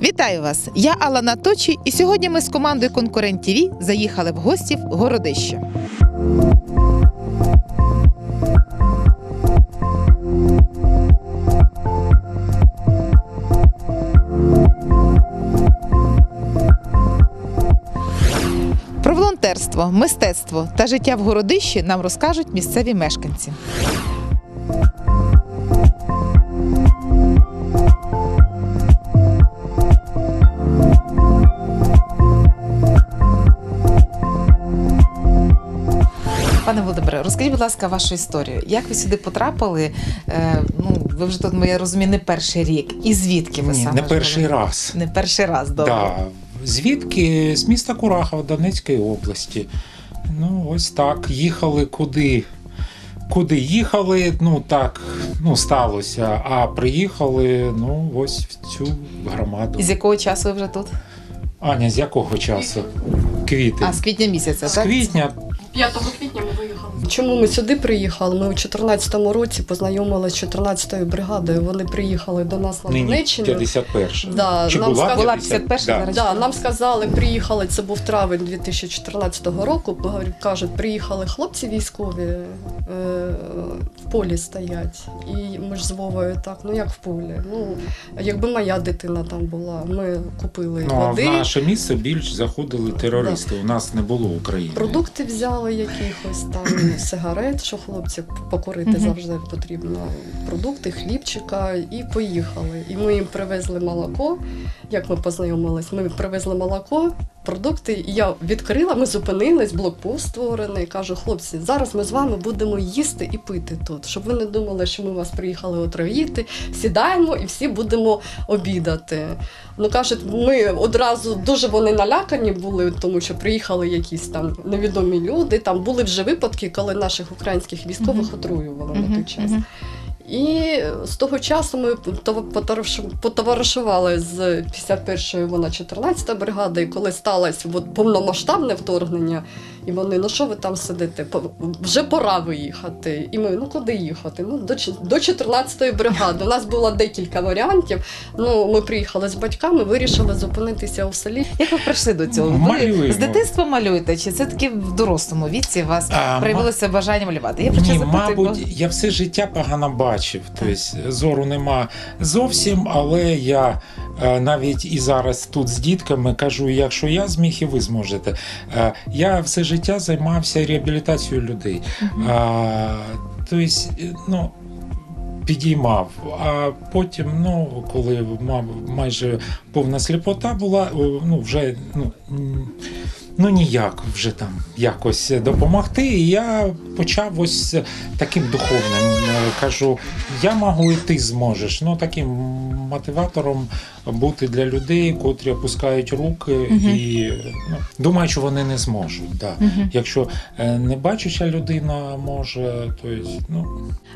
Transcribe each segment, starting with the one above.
Вітаю вас! Я Алана Точі, і сьогодні ми з командою Конкурент ТВ заїхали в гості в Городище. Про волонтерство, мистецтво та життя в городищі нам розкажуть місцеві мешканці. Розкажіть, будь ласка, вашу історію. Як ви сюди потрапили? Е, ну, ви вже тут, я розумію, не перший рік. І звідки ви Ні, саме? не перший були? раз. Не перший раз, добре. Да. Звідки? З міста Курахова Донецької області. Ну, ось так. Їхали куди. Куди їхали, ну так, ну сталося. А приїхали, ну, ось в цю громаду. І з якого часу ви вже тут? Аня, з якого часу? Квіти. А, з квітня місяця, з так? квітня 5 квітня. Чому ми сюди приїхали? Ми у 2014 році познайомилися з 14-ю бригадою. Вони приїхали до нас на Донеччину. 51. Да, Чи нам була сказали- Була 50? 51, Да. Да, нам сказали, приїхали, це був травень 2014 року. Кажуть, приїхали хлопці військові е, в полі стоять. І ми ж з Вовою так, ну як в полі. Ну, якби моя дитина там була, ми купили Ну, а в води. наше місце більш заходили терористи. У нас не було України. Продукти взяли якихось там сигарет, що хлопці покурити завжди потрібно. Продукти, хлібчика, і поїхали. І ми їм привезли молоко. Як ми познайомились, ми привезли молоко, продукти. І я відкрила, ми зупинились, блокпост створений. Кажу, хлопці, зараз ми з вами будемо їсти і пити тут, щоб ви не думали, що ми вас приїхали отравити. Сідаємо і всі будемо обідати. Ну кажуть, ми одразу дуже вони налякані були, тому що приїхали якісь там невідомі люди. Там були вже випадки, коли наших українських військових отруювали на той час. І з того часу ми потов- потоваришували з 51-ї, вона 14-та бригада, і коли сталося повномасштабне вторгнення, і вони, ну що ви там сидите? По- Вже пора виїхати. І ми, ну куди їхати? Ну, до, до 14-ї бригади. У нас було декілька варіантів. Ну, ми приїхали з батьками, вирішили зупинитися у селі. Як ви прийшли до цього? Ви Малюємо. з дитинства малюєте, чи це таки в дорослому віці у вас А, проявилося бажання малювати? Я Ні, мабуть, бо- я все життя погано бачив. Тобто зору нема зовсім, але я навіть і зараз тут з дітками кажу: якщо я зміг, і ви зможете. Е, Я все життя займався реабілітацією людей. Тобто, е, ну. Підіймав, а потім, ну коли мав майже повна сліпота була, ну вже ну, ну ніяк вже там якось допомогти. І я почав ось таким духовним. е, Кажу, я можу і ти зможеш. Ну таким мотиватором бути для людей, котрі опускають руки Мгм. і ну, думають, що вони не зможуть. Да. Мгм. Якщо е, небачуща людина може, то есть, ну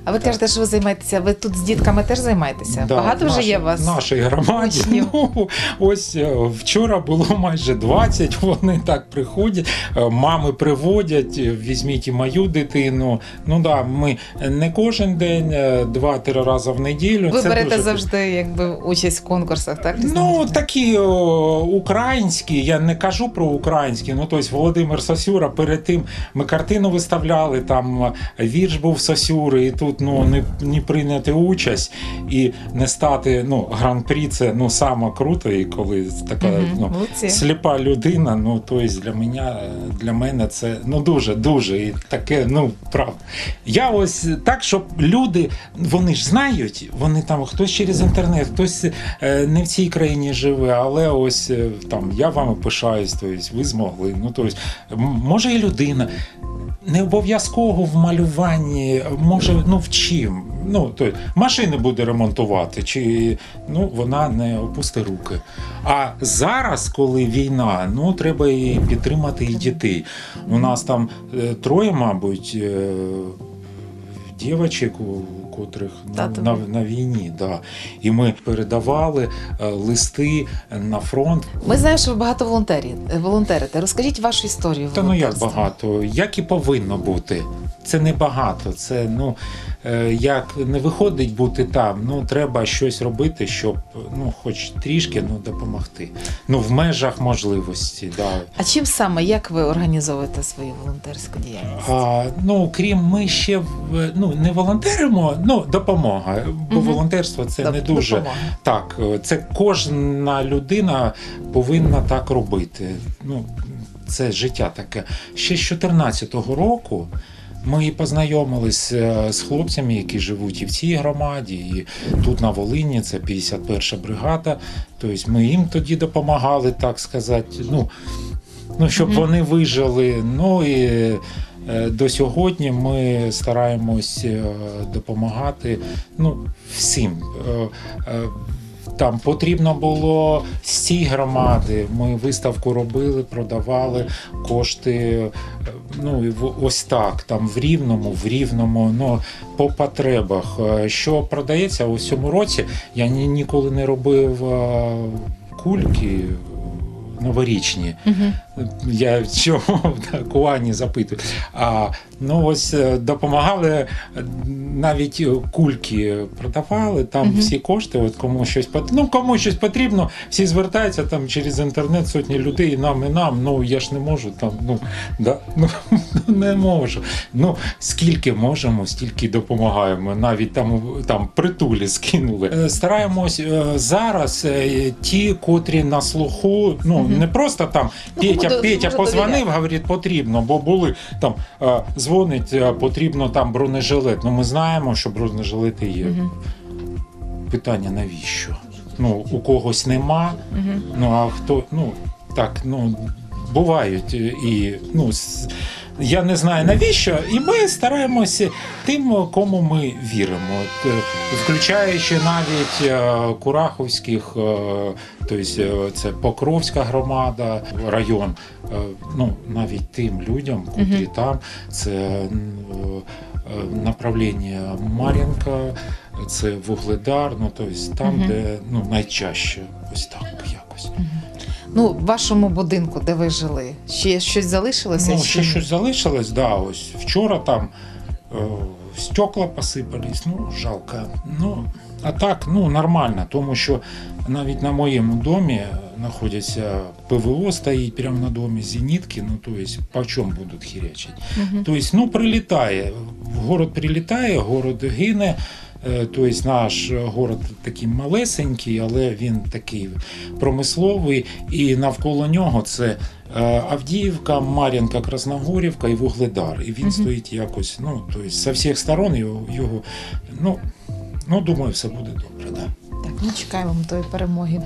А ви кажете, що ви займаєтеся? Ви тут з дітками теж займаєтеся? да, Багато вже є вас? в нашій громаді. Ну ось е, вчора було майже 20, Вони так приходять, е, мами приводять, е, візьміть і мою дитину. Ну да, ми не кожен день, е, два-три рази в неділю. Ви Це берете дуже завжди якби участь в конкурсах, так? Ну, такі о, українські, я не кажу про українські. Ну, тобто Володимир Сосюра перед тим ми картину виставляли, там вірш був Сосюри, і тут ну, не, не прийняти участь і не стати ну, гран-прі, це ну, саме круто, і коли така Мгм, ну, молодці. сліпа людина, ну тобто для мене, для мене це ну, дуже, дуже і таке, ну, правда. Я ось так, щоб люди, вони ж знають, вони там хтось через інтернет, хтось е, не в цій країні живе, але ось е, там я вами пишаюсь, тобто ви змогли. Ну, тобто, може і людина. Не обов'язково в малюванні, може, ну в чим. Ну, то машини буде ремонтувати, чи ну, вона не опусти руки. А зараз, коли війна, ну треба і підтримати і дітей. У нас там е, троє, мабуть, дівчинку. дівчаток, у котрих Тато на, на війні. Да. І ми передавали е, листи на фронт. Ми знаємо, що ви багато волонтерів, волонтерите. Розкажіть вашу історію. Та ну як багато, як і повинно бути. Це не багато. Це ну е, як не виходить бути там. Ну треба щось робити, щоб ну, хоч трішки ну, допомогти. Ну в межах можливості. Да. А чим саме як ви організовуєте свою волонтерську діяльність? А, ну крім ми ще ну не волонтеримо, ну допомога. Бо Мгм. волонтерство це не дуже допомога. так. Це кожна людина повинна так робити. Ну це життя таке. Ще з 14-го року. Ми познайомились е, з хлопцями, які живуть і в цій громаді, і тут на Волині, це 51 бригада. Тобто ми їм тоді допомагали, так сказати. Ну, ну щоб вони вижили. Ну і до сьогодні ми стараємось е, допомагати ну, всім. Е, е, Там потрібно було з цієї громади. Ми виставку робили, продавали кошти. е, Ну ось так, там в рівному, в рівному, ну по потребах. Е, Що продається у цьому році, я ні, ніколи не робив е, кульки новорічні. Угу. Я чого так у Ані запитую. А ну ось е, допомагали е, навіть е, кульки продавали. Там Мгм. всі кошти. От кому щось ну, кому щось потрібно, всі звертаються там через інтернет, сотні людей, і нам і нам. Ну я ж не можу там. Ну да ну не можу. Ну скільки можемо, стільки допомагаємо. Навіть там там притулі скинули. Стараємось зараз ті, котрі на слуху, ну Мгм. не просто там Ну, Петя, до- Петя позвонив, довіряти. говорить, потрібно, бо були там дзвонить, е, потрібно там бронежилет. Ну ми знаємо, що бронежилети є. Питання навіщо? Ну у когось нема. Ну а хто ну так, ну бувають е, і ну. Я не знаю навіщо, і ми стараємося тим, кому ми віримо, включаючи навіть е, Кураховських, тобто це Покровська громада, район. Ну навіть тим людям, котрі Мгм. там, це направлення Мар'їнка, це Вугледар, ну тобто там, Мгм. де ну найчаще, ось так якось. Ну, в вашому будинку, де ви жили, ще щось залишилося? Ну, ще щось залишилось, да, ось вчора там е, стекла посипались, ну, жалко. Ну, а так, ну, нормально, тому що навіть на моєму домі знаходяться ПВО стоїть прямо на домі, зенітки, ну, то есть, по чому будуть хірячити? Мгм. Тобто, ну, прилітає. Город прилітає, город гине. Е, Тобто наш город такий малесенький, але він такий промисловий, і навколо нього це е, Авдіївка, Мар'їнка, Красногорівка і Вугледар. І він Мгм. стоїть якось, ну, тобто, з всіх сторон його, його ну, ну, думаю, все буде добре. Да. Так, ну чекаємо тої перемоги.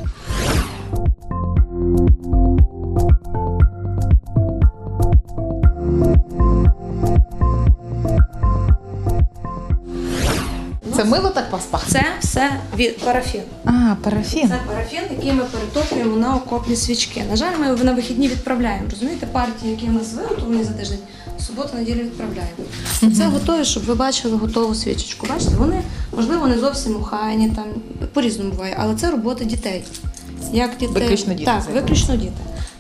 Це мило так вас пахне? Це все від парафін. А, парафін. Це парафін, який ми перетоплюємо на окопні свічки. На жаль, ми його на вихідні відправляємо. Розумієте, партії, які нас виготовлені за тиждень, суботу, неділю відправляємо. Це готові, щоб ви бачили готову свічечку. Бачите, вони можливо не зовсім охайні, там по-різному буває, але це робота дітей. Як дітей Виключно діти Так, виключно діти.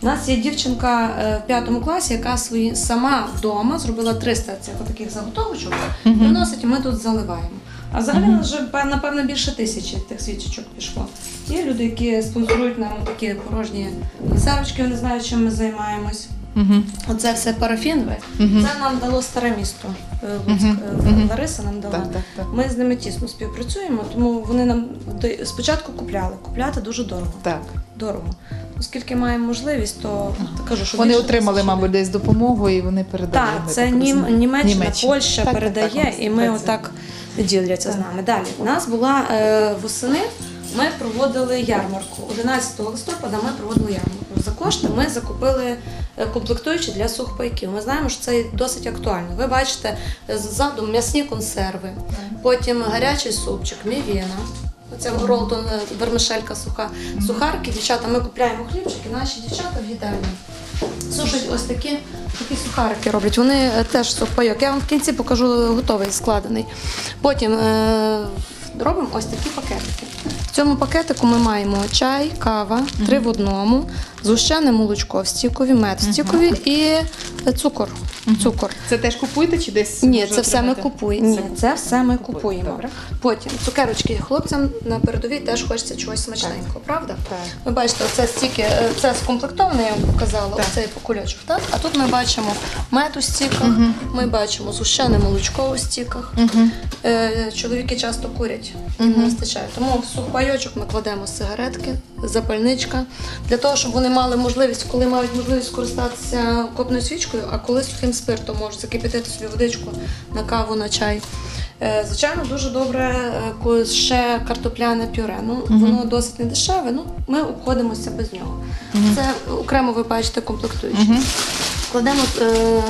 У нас є дівчинка е, в п'ятому класі, яка свої сама вдома зробила 300 цих таких заготовочок, приносить, і ми тут заливаємо. А взагалі нас вже напевно більше тисячі тих свічечок пішло. Є люди, які спонсорують нам такі порожні консервочки, вони знають, чим ми займаємось. Угу. Оце все парафінове. Угу. Це нам дало старе місто. е, Луцьк, е, Лариса нам дала. Так, так, так. Ми з ними тісно співпрацюємо, тому вони нам до- спочатку купляли. Купляти дуже дорого. Так. Дорого. Оскільки маємо можливість, то кажу, що Вони більше отримали, тисячі мабуть, десь допомогу і вони передали. так, це Нім, розумію. Німеччина, Німеччина. Польща Так, так, передає, так, і ми так, отак діляться з нами. Далі у нас була е, восени. Ми проводили ярмарку. 11 листопада ми проводили ярмарку. За кошти ми закупили е, комплектуючі для сухпайків. Ми знаємо, що це досить актуально. Ви бачите ззаду м'ясні консерви, потім гарячий супчик, мівіна. Оце Ролтон е, вермишелька суха. Сухарки, дівчата, ми купляємо хлібчики, наші дівчата в їдальні. Сушать ось такі, такі сухарики роблять. Вони е, теж сухпайок. Я вам в кінці покажу готовий складений. Потім е, робимо ось такі пакетики. В цьому пакетику ми маємо чай, кава, три в одному, згущене молочко в стікові, мед в стікові і е, цукор. цукор. Це теж купуєте чи десь? Ні, це все ми купуємо. Ні, це все ми купуємо. Потім цукерочки хлопцям на передовій теж хочеться чогось смачненького, правда? Так. Ви бачите, оце стільки, е, це скомплектоване, я вам показала, оцей кульочок, так? А тут ми бачимо мед у стіках, ми бачимо згущене молочко у стіках. Е, Чоловіки часто курять, їм не вистачає. Тому в сухпайочок ми кладемо сигаретки, запальничка, для того, щоб вони мали можливість, коли мають можливість скористатися копною свічкою, а коли сухим спиртом можуть закипятити собі водичку на каву, на чай. Е, Звичайно, дуже добре е, ще картопляне пюре. Ну, воно досить не дешеве, ну ми обходимося без нього. Це окремо ви бачите комплектуючі. Мгм. Кладемо е,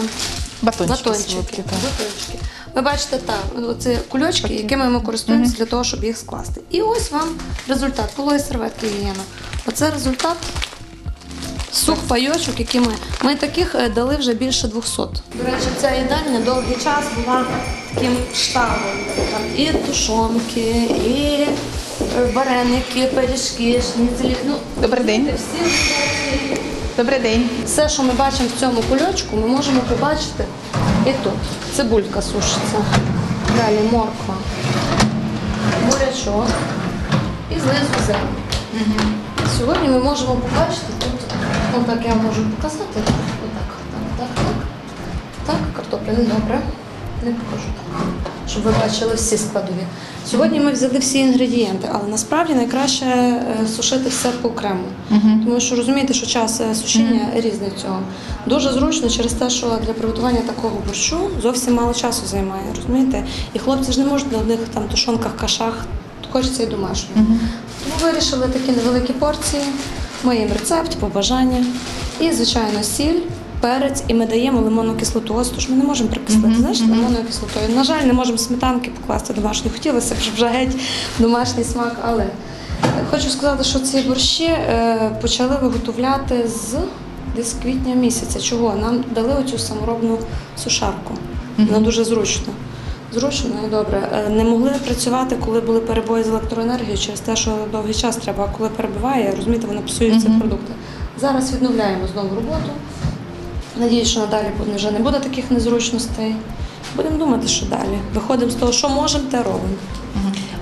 Батончики. батончики. батончики. Ви бачите, так, це кульочки, якими ми користуємося для того, щоб їх скласти. І ось вам результат. Пологі серветки гігієна. Оце результат сухпайочок, які ми. Ми таких е, дали вже більше 200. До речі, ця їдальня довгий час була таким штабом. Там і тушонки, і е, вареники, пиріжки, шніцелі. Ну, Добрий день. всі Добрий день. все, що ми бачимо в цьому кульочку, ми можемо побачити і тут. Цибулька сушиться. Далі морква, бурячок і знизу Угу. Сьогодні ми можемо побачити тут, отак я можу показати. Отак, так, так, так. Так, картопля не добре. Не покажу так. Щоб ви бачили всі складові. Сьогодні ми взяли всі інгредієнти, але насправді найкраще е, сушити все по окремо. Тому що розумієте, що час е, сушіння різний цього. Дуже зручно через те, що для приготування такого борщу зовсім мало часу займає, розумієте? І хлопці ж не можуть на одних там тушонках, кашах, хочеться і домашнього. Тому вирішили такі невеликі порції. Ми їм рецепт, побажання і, звичайно, сіль. Перець, і ми даємо лимонну кислоту. Ось тож ми не можемо прикислити, Мгм, знаєш, мгм. лимонною кислотою. На жаль, не можемо сметанки покласти домашню. Хотілося б, щоб вже геть домашній смак, але хочу сказати, що ці борщі е, почали виготовляти з десь квітня місяця. Чого? Нам дали оцю саморобну сушарку. Вона дуже зручна. Зручно і добре. Е, Не могли працювати, коли були перебої з електроенергією, через те, що довгий час треба, а коли перебиває, розумієте, вони псуються Мгм. продукти. Зараз відновляємо знову роботу. Надіюсь, що надалі вже не буде таких незручностей. Будемо думати, що далі. Виходимо з того, що можемо, те робимо.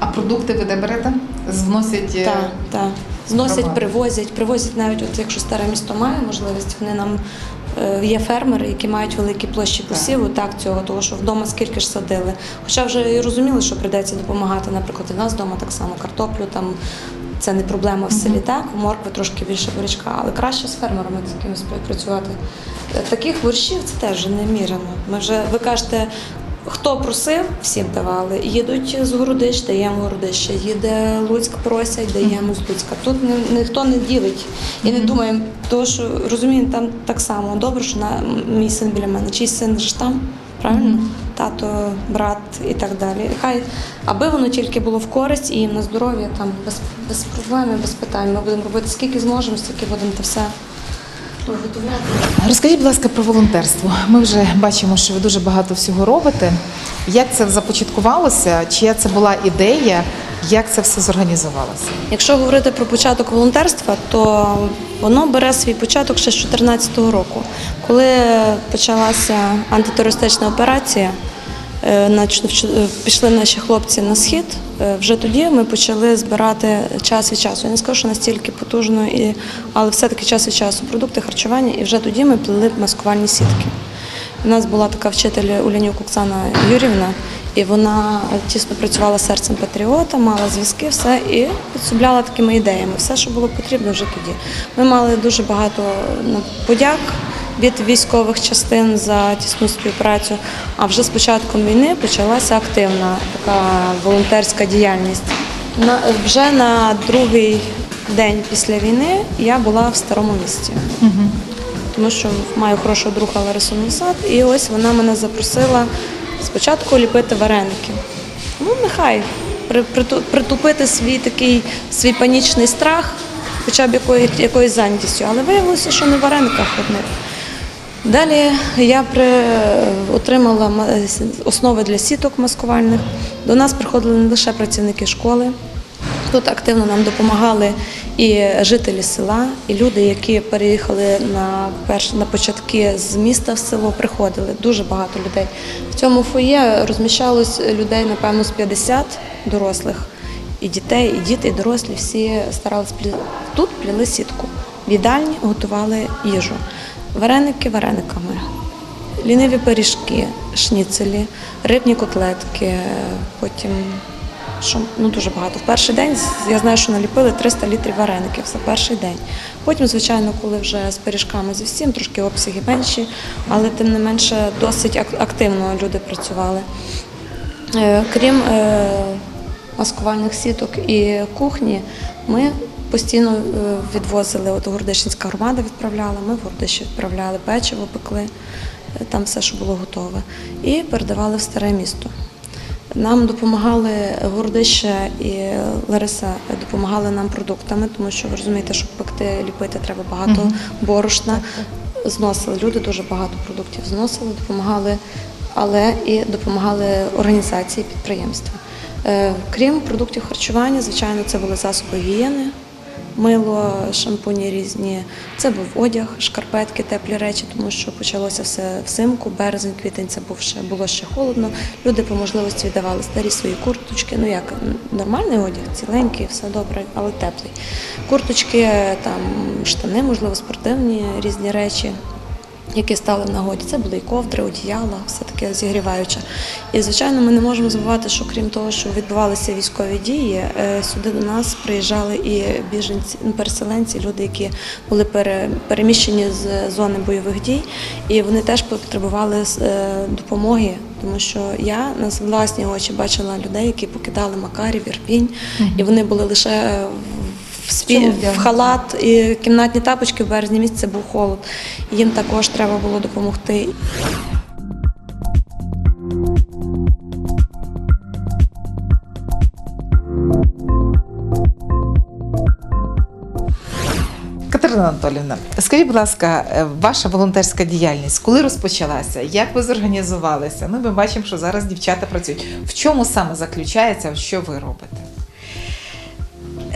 А продукти ви де берете? Зносять. е, Так, так. Зносять, привозять, привозять навіть, от якщо старе місто має можливість, вони нам е, є фермери, які мають великі площі посіву, так цього, того що вдома скільки ж садили. Хоча вже і розуміли, що прийдеться допомагати, наприклад, і нас вдома так само картоплю там. Це не проблема в селі, так, моркви трошки більше бурячка, але краще з фермерами кимось співпрацювати. Е, Таких борщів це теж немірено. Ми вже ви кажете, Хто просив, всім давали. Їдуть з Городищ, даємо Городище. Їде Луцьк, просять, даємо з Луцька. Тут ні- ніхто не ділить і не думає, тому що розуміємо, там так само добре, що на мій син біля мене, чий син ж там, правильно? Тато, брат і так далі. Хай аби воно тільки було в користь і на здоров'я, там без, без проблем, і без питань. Ми будемо робити скільки зможемо, стільки будемо те все. Розкажіть, будь ласка, про волонтерство. Ми вже бачимо, що ви дуже багато всього робите. Як це започаткувалося? Чия це була ідея? Як це все зорганізувалося? Якщо говорити про початок волонтерства, то воно бере свій початок ще з 2014 року, коли почалася антитерористична операція. Е, Пішли наші хлопці на схід. е, Вже тоді ми почали збирати час від часу. Я не скажу, що настільки потужно, і, але все-таки час від часу продукти харчування, і вже тоді ми плели маскувальні сітки. У нас була така вчитель Улянюк Оксана Юрівна, і вона тісно працювала серцем патріота, мала зв'язки, все і підсобляла такими ідеями. Все, що було потрібно вже тоді. Ми мали дуже багато подяк від військових частин за тісну співпрацю. А вже з початком війни почалася активна така волонтерська діяльність. На, вже на другий день після війни я була в старому місті тому що маю хорошого друга Ларису Носад, і ось вона мене запросила спочатку ліпити вареники. Ну, нехай притупити свій такий свій панічний страх, хоча б якоюсь зайнятістю. Але виявилося, що не в варениках одних. Далі я при, отримала основи для сіток маскувальних. До нас приходили не лише працівники школи. Тут активно нам допомагали і жителі села, і люди, які переїхали на перш на початки з міста в село, приходили дуже багато людей. В цьому фоє розміщалось людей, напевно, з 50 дорослих, і дітей, і діти, і дорослі всі старалися плі... тут пліли сітку. В їдальні готували їжу. Вареники варениками, ліниві пиріжки, шніцелі, рибні котлетки, потім що ну дуже багато. В перший день я знаю, що наліпили 300 літрів вареників за перший день. Потім, звичайно, коли вже з пиріжками зі всім, трошки обсяги менші, але тим не менше досить активно люди працювали. Е, Крім е, маскувальних сіток і кухні, ми постійно е, відвозили, от Гордищенська громада відправляла, ми в Гордище відправляли печиво, пекли, е, там все, що було готове, і передавали в старе місто. Нам допомагали Гордище і Лариса допомагали нам продуктами, тому що ви розумієте, щоб пекти, ліпити треба багато борошна. Зносили люди, дуже багато продуктів зносили, допомагали, але і допомагали організації підприємства. Е, Крім продуктів харчування, звичайно, це були засоби гігієни, мило, шампуні різні. Це був одяг, шкарпетки, теплі речі, тому що почалося все взимку, березень, квітень це був ще було ще холодно. Люди по можливості віддавали старі свої курточки. Ну як нормальний одяг, ціленький, все добре, але теплий. Курточки, там штани, можливо, спортивні різні речі. Які стали в нагоді, це були і ковдри, одіяла, все таке зігріваюче. І звичайно, ми не можемо забувати, що крім того, що відбувалися військові дії, е, сюди до нас приїжджали і біженці, ну, переселенці, люди, які були переміщені з зони бойових дій, і вони теж потребували е, допомоги, тому що я на власні очі бачила людей, які покидали Макарів, Ірпінь, і вони були лише в спі... В халат і кімнатні тапочки в березні місяці був холод. Їм також треба було допомогти. Катерина Анатолівна, скажіть, будь ласка, е, ваша волонтерська діяльність, коли розпочалася? Як ви зорганізувалися? Ну, ми бачимо, що зараз дівчата працюють. В чому саме заключається, що ви робите?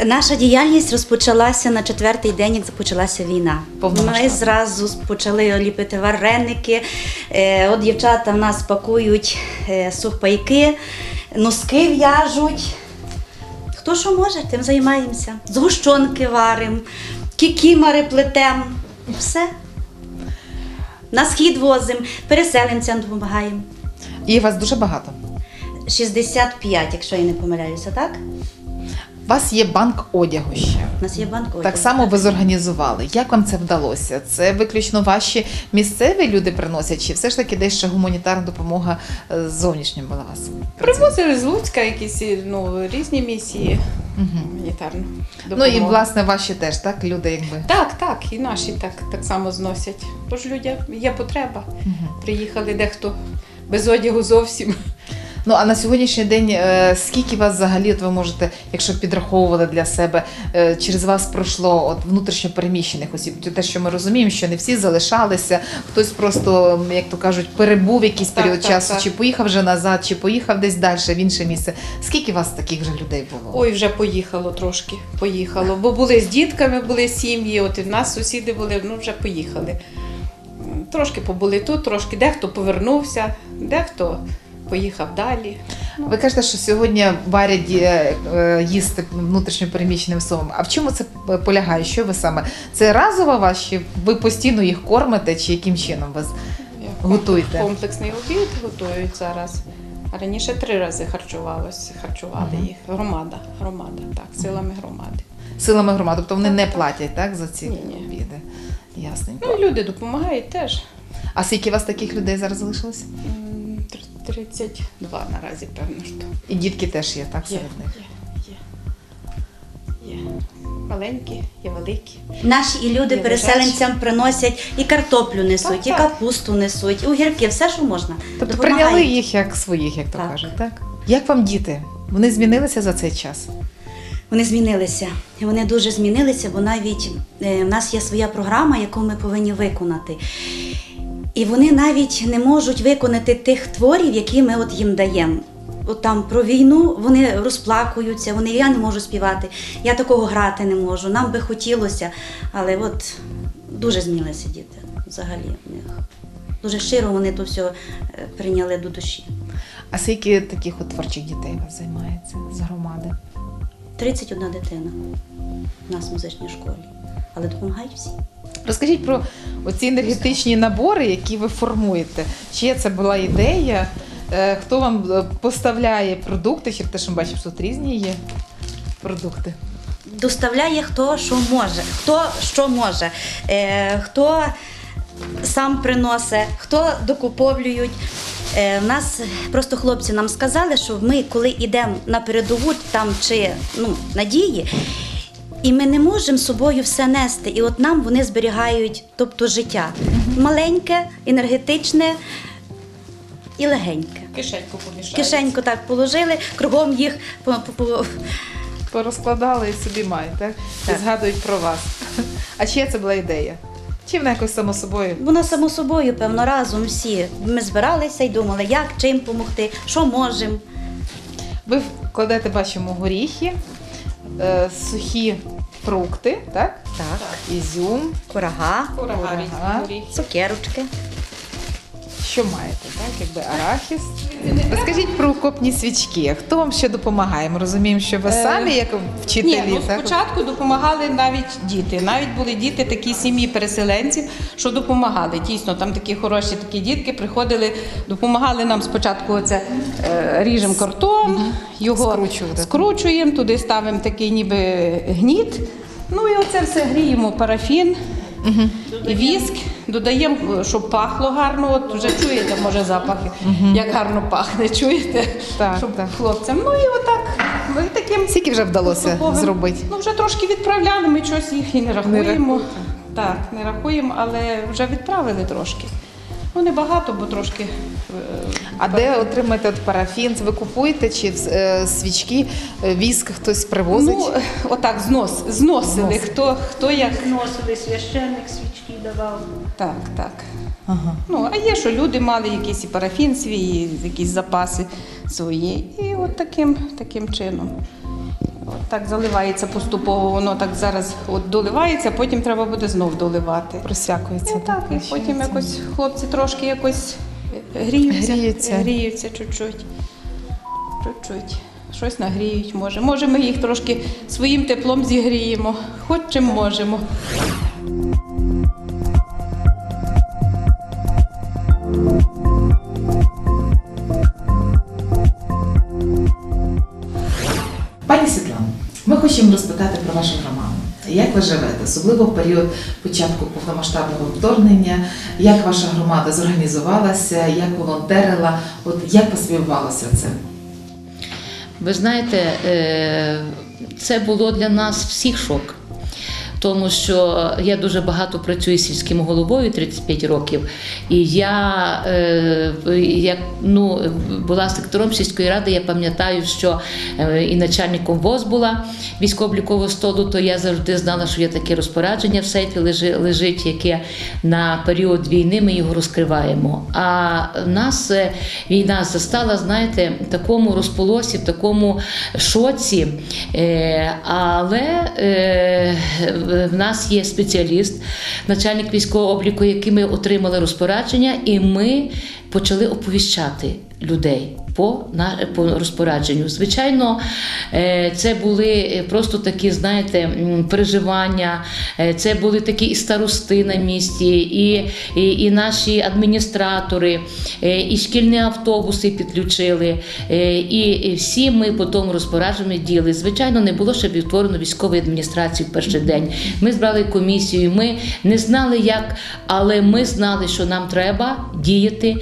Наша діяльність розпочалася на четвертий день, як почалася війна. Ми зразу почали ліпити вареники. Е, От дівчата в нас пакують е, сухпайки, носки в'яжуть. Хто що може, тим займаємося. Згущенки варимо, кікімари плетемо. Все. На схід возимо, переселенцям допомагаємо. І вас дуже багато. 65, якщо я не помиляюся, так? У вас є банк одягу ще. У нас є банк. Так само ви зорганізували. Як вам це вдалося? Це виключно ваші місцеві люди приносять, чи все ж таки десь ще гуманітарна допомога е, зовнішня була у вас? Привозили з Луцька якісь ну, різні місії Угу. гуманітарну Ну і власне ваші теж, так? Люди якби. Так, так, і наші так, так само зносять. Бо ж людям є потреба. Мгм. Приїхали дехто без одягу зовсім. Ну а на сьогоднішній день е, скільки вас взагалі от ви можете, якщо підраховували для себе, е, через вас пройшло от внутрішньо переміщених осіб? Те, що ми розуміємо, що не всі залишалися, хтось просто, як то кажуть, перебув якийсь Так, період так, часу, так. чи поїхав вже назад, чи поїхав десь далі в інше місце. Скільки вас таких вже людей було? Ой, вже поїхало трошки. Поїхало. Бо були з дітками, були сім'ї, от і в нас сусіди були, ну вже поїхали. Трошки побули тут, трошки дехто повернувся, дехто поїхав далі. Ви кажете, що сьогодні варять е, е, їсти внутрішньо переміщеним особам. А в чому це полягає? Що ви саме? Це разова вас, чи ви постійно їх кормите, чи яким чином з- готуєте? Комплексний обід готують зараз. Раніше три рази харчувалося, харчували Мгм. їх. Громада, громада, так, силами громади. силами громади? Тобто вони не платять так, за ці Ні, ні. обіди? Ясненько. Ну, люди допомагають теж. А скільки у вас таких людей зараз залишилось? М, тр- 32 наразі, певно, що. І дітки теж є, так, Є, серед них? є, є. Є. Маленькі, є великі. Наші і люди Є переселенцям приносять і картоплю несуть, Так, і так. капусту несуть, і огірки, все, що можна. Тобто Допомагають. прийняли їх як своїх, як то Так. кажуть, так? Як вам діти? Вони змінилися за цей час. Вони змінилися. Вони дуже змінилися, бо навіть е, в нас є своя програма, яку ми повинні виконати. І вони навіть не можуть виконати тих творів, які ми от їм даємо. От там про війну вони розплакуються, вони я не можу співати, я такого грати не можу. Нам би хотілося, але от дуже змінилися діти взагалі в них. Дуже щиро вони то все е, прийняли до душі. А скільки таких от творчих дітей у вас займається з громади? 31 дитина в нас в музичній школі, але допомагають всі. Розкажіть про оці енергетичні набори, які ви формуєте. Чия це була ідея? Е, Хто вам е, поставляє продукти? Чи те, що ми бачимо, що тут різні є продукти? доставляє хто що може, хто що може, е, хто сам приносить, хто докуповлюють. Е, нас просто хлопці нам сказали, що ми, коли йдемо на передову там чи ну, надії, і ми не можемо з собою все нести. І от нам вони зберігають, тобто життя маленьке, енергетичне і легеньке. Кишеньку помішають. Кишеньку так положили, кругом їх по, по, по, Порозкладали і собі мають, так? Так. І згадують про вас. А чия це була ідея? Чи вона якось само собою? Воно само собою, певно, разом всі. Ми збиралися і думали, як чим допомогти, що можемо. Ви вкладете, бачимо, горіхи, е, сухі фрукти, так? Так. Ізюм. Курага, Курага, Курага. різні горіхи. цукерочки. Що маєте, так? Якби арахіс. Розкажіть про окопні свічки. Хто вам ще допомагає? Ми розуміємо, що ви Е, самі, як вчителі, Ні, ну так? спочатку допомагали навіть діти. Навіть були діти, такі сім'ї переселенців, що допомагали. Дійсно, там такі хороші такі дітки приходили, допомагали нам спочатку. Оце е, ріжемо картон, його Скручувати. скручуємо, туди ставимо такий ніби гніт. Ну і оце все гріємо парафін. І віск, додаємо, щоб пахло гарно. От вже чуєте, може, запахи, як гарно пахне, чуєте? Так, щоб так. хлопцям. Ну і отак. Ми таким Скільки вже вдалося Поступовим. зробити? Ну, вже трошки відправляли, ми щось їх і не рахуємо. рахуєте. так, не рахуємо, але вже відправили трошки. Ну, не багато, бо трошки. е, А де отримаєте от парафін? Це ви купуєте чи е, свічки, е, віск хтось привозить? Ну, отак, знос, зносили. Зносили. Хто, хто як. Носили священник, свічки давав. Так, так. Ага. Ну, а є, що люди мали якийсь і парафін свій, і якісь запаси свої. І от таким, таким чином. Так заливається поступово, воно так зараз от доливається, потім треба буде знов доливати. Просякується. І так, і потім якось хлопці трошки якось гріються. Гріються. Гріються чуть-чуть. Чуть-чуть. Щось нагріють, може. Може, ми їх трошки своїм теплом зігріємо, хоч чим можемо. Хочемо розпитати про вашу громаду. Як ви живете, особливо в період початку повномасштабного вторгнення? Як ваша громада зорганізувалася, як волонтерила? От як посвівалося це? Ви знаєте, е, це було для нас всіх шок. Тому що я дуже багато працюю з сільським головою 35 років, і я е, як ну, була сектором сільської ради, я пам'ятаю, що е, і начальником ВОЗ була військово-облікового столу, то я завжди знала, що є таке розпорядження в сейфі лежи- лежить, яке на період війни ми його розкриваємо. А нас е, війна застала, знаєте, в такому розполосі, в такому шоці. Але в нас є спеціаліст, начальник військового обліку, який ми отримали розпорядження, і ми почали оповіщати людей. По, по розпорядженню. Звичайно, е, це були просто такі, знаєте, переживання, е, це були такі і старости на місці, і, і, і наші адміністратори, е, і шкільні автобуси підключили. І, всі ми по тому розпорядженню діли. Звичайно, не було ще відтворено військової адміністрації в перший день. Ми збрали комісію, ми не знали, як, але ми знали, що нам треба діяти,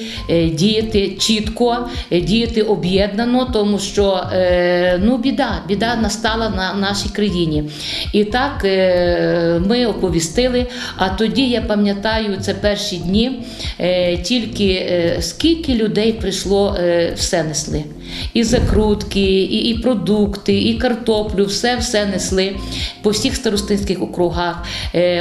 діяти чітко, діяти діяти об'єднано, тому що е, ну, біда, біда настала на нашій країні. І так е, ми оповістили. А тоді я пам'ятаю, це перші дні, е, тільки скільки людей прийшло, все несли. І закрутки, і, і продукти, і картоплю, все все несли по всіх старостинських округах.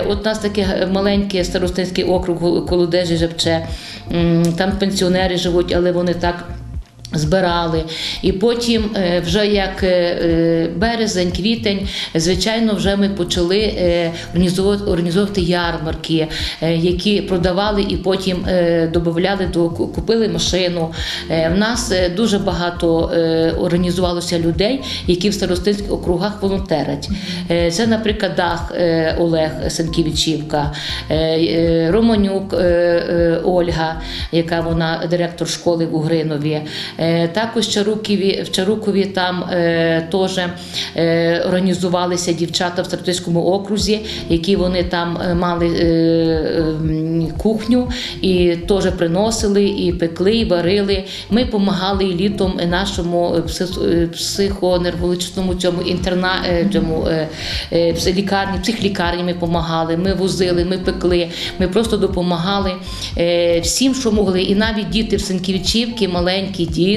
От у нас таке маленьке старостинський округ Колодежі Жепче. М, Там пенсіонери живуть, але вони так. Збирали, і потім, е, вже як е, е, березень, квітень, звичайно, вже ми почали організовувати, ярмарки, які продавали і потім додавали до купили машину. В нас дуже багато організувалося людей, які в старостинських округах волонтерять. Це, наприклад, дах Олег Санківічівка, е, Романюк Ольга, яка вона директор школи в Угринові. Е, Також Чарукові, в Чарукові там е, теж е, організувалися дівчата в Старостинському окрузі, які вони там мали кухню і теж приносили, і пекли, і варили. Ми допомагали літом нашому психо- психоневрологічному цьому інтерна цьому лікарні, психлікарні ми допомагали. Ми возили, ми пекли, ми просто допомагали всім, що могли. І навіть діти в Сенківичівці, маленькі діти,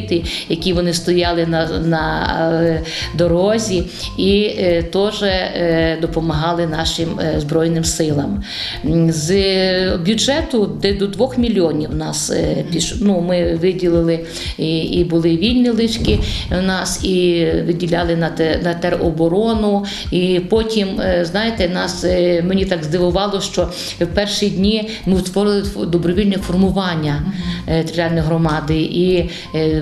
які вони стояли на, на е, дорозі, і е, теж е, допомагали нашим збройним силам. З бюджету де до 2 мільйонів нас ну, ми виділили і, і були вільні лишки у нас, і виділяли на, те, на тероборону. І потім, знаєте, нас мені так здивувало, що в перші дні ми створили добровільне формування територіальної громади, і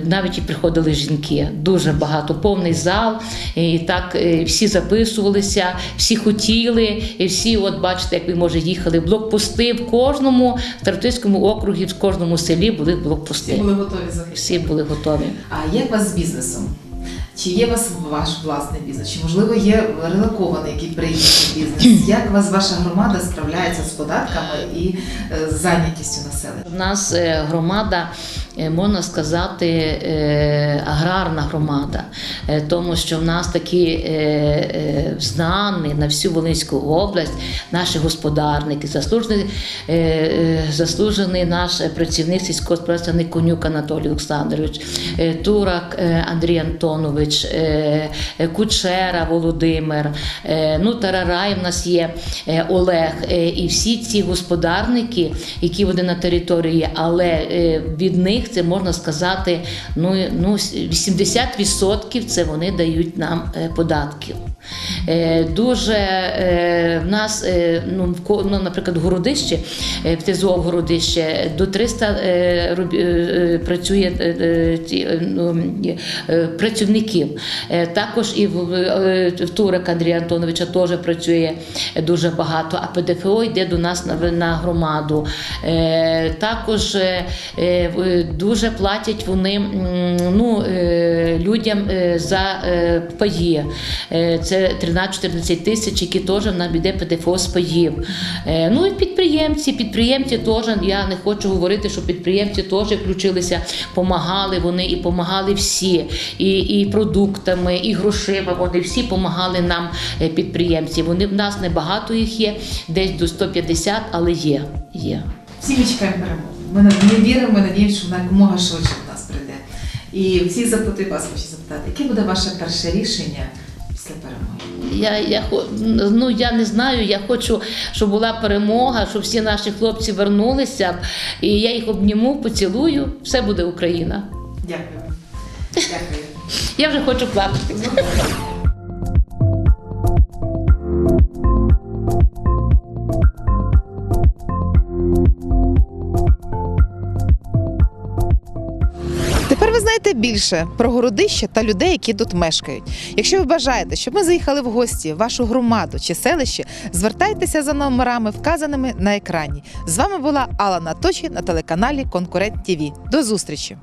навіть і приходили жінки. Дуже багато, повний зал. І так е, всі записувалися, всі хотіли, і всі, от бачите, як ви може їхали блокпости в кожному Старотинському округі, в кожному селі були блокпости. Всі були готові захистити. Всі були готові. А як у вас з бізнесом? Чи є у вас ваш власний бізнес? Чи можливо є релокований, який прийняв бізнес? Як вас ваша громада справляється з податками і е, з зайнятістю населення? У нас е, громада, можна сказати, е, аграрна громада, Е, тому що в нас такі е, е, знані на всю Волинську область наші господарники, заслужений, е, е, заслужений наш працівник сільського господарства Никонюк Анатолій Олександрович, е, Турак е, Андрій Антонович, е, е, Кучера Володимир, е, ну Тарарай в нас є е, Олег. е, І всі ці господарники, які вони на території, але е, від них це можна сказати, ну, ну 80% це вони дають нам е, податків. Е, Дуже е, в нас, е, ну, ну, наприклад, в Городищі, е, в ТЗО в Городище до 300 е, роб- е, е, працює працівників. Також і в, Турик Андрія Антоновича теж працює дуже багато, а ПДФО йде до нас на, громаду. Також дуже платять вони ну, людям за паї. Е, Це 13-14 тисяч, які теж нам іде ПДФО з паїв. Е, Ну і підприємці, підприємці теж, я не хочу говорити, що підприємці теж включилися, помагали вони і помагали всі, і, і продуктами, і грошима. Вони всі помагали нам, е, підприємці. Вони в нас небагато їх є, десь до 150, але є. є. Всі ми чекаємо перемоги. Ми ми віримо, надіємося, що вона якомога швидше до нас прийде. І всі запити вас хочу запитати, яке буде ваше перше рішення? Я, я, ну, я не знаю, я хочу, щоб була перемога, щоб всі наші хлопці вернулися, і я їх обніму, поцілую, все буде Україна. Дякую. Дякую. Я вже хочу плакати. Тепер більше про городище та людей, які тут мешкають. Якщо ви бажаєте, щоб ми заїхали в гості в вашу громаду чи селище, звертайтеся за номерами, вказаними на екрані. З вами була Алла Наточі на телеканалі Конкурент ТІВІ. До зустрічі!